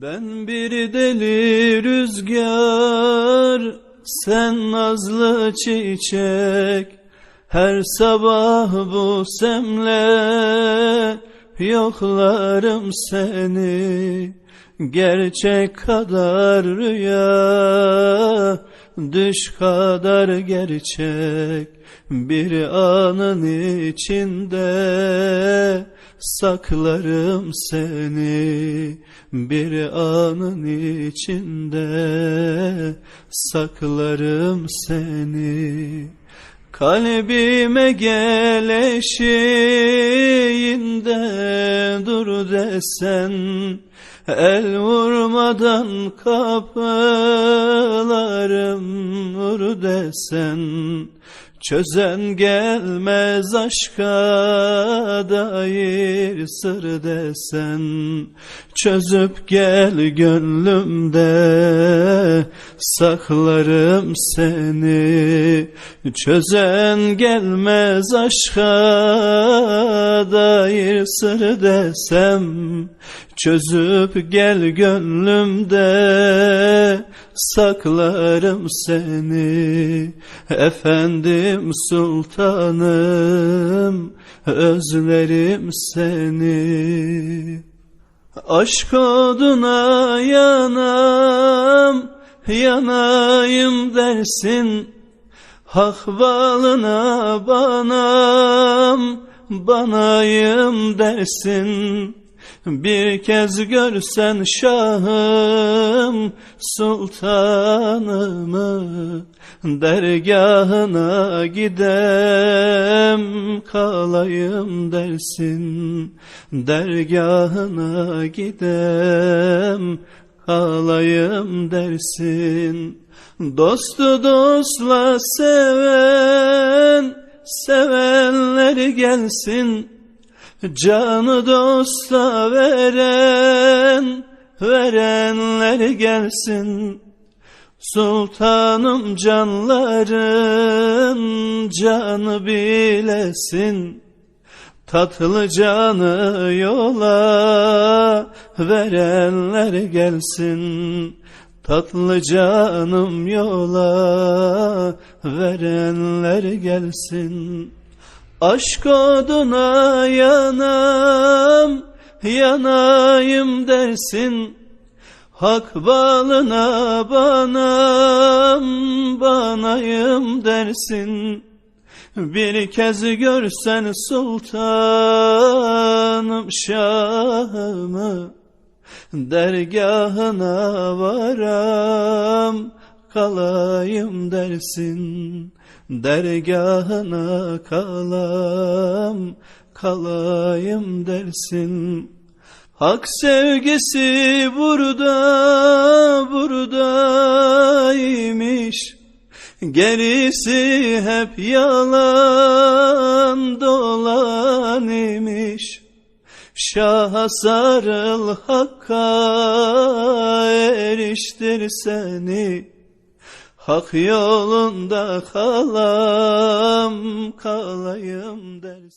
Ben bir deli rüzgar, sen nazlı çiçek. Her sabah bu semle yoklarım seni. Gerçek kadar rüya, düş kadar gerçek. Bir anın içinde saklarım seni. Bir anın içinde saklarım seni. Kalbime gel eşiğinde dur desen El vurmadan kapılarım desen Çözen gelmez aşka dair sır desen. Çözüp gel gönlümde saklarım seni. Çözen gelmez aşka dair sır desem Çözüp gel gönlümde saklarım seni. Efendim sultanım özlerim seni. Aşk oduna yanam yanayım dersin. Hak balına banam banayım dersin bir kez görsen şahım sultanımı Dergahına gidem kalayım dersin. Dergahına gidem kalayım dersin. Dostu dostla seven sevenler gelsin Canı dosta veren, verenler gelsin. Sultanım canların canı bilesin. Tatlı canı yola verenler gelsin. Tatlı canım yola verenler gelsin. Aşk oduna yanam, yanayım dersin. Hak balına banam, banayım dersin. Bir kez görsen sultanım şahımı, dergahına varam, kalayım dersin. Dergahına kalam, kalayım dersin. Hak sevgisi burada, buradaymış. Gerisi hep yalan dolan imiş. Şaha sarıl hakka eriştir seni. Hak yolunda kalam kalayım dersin.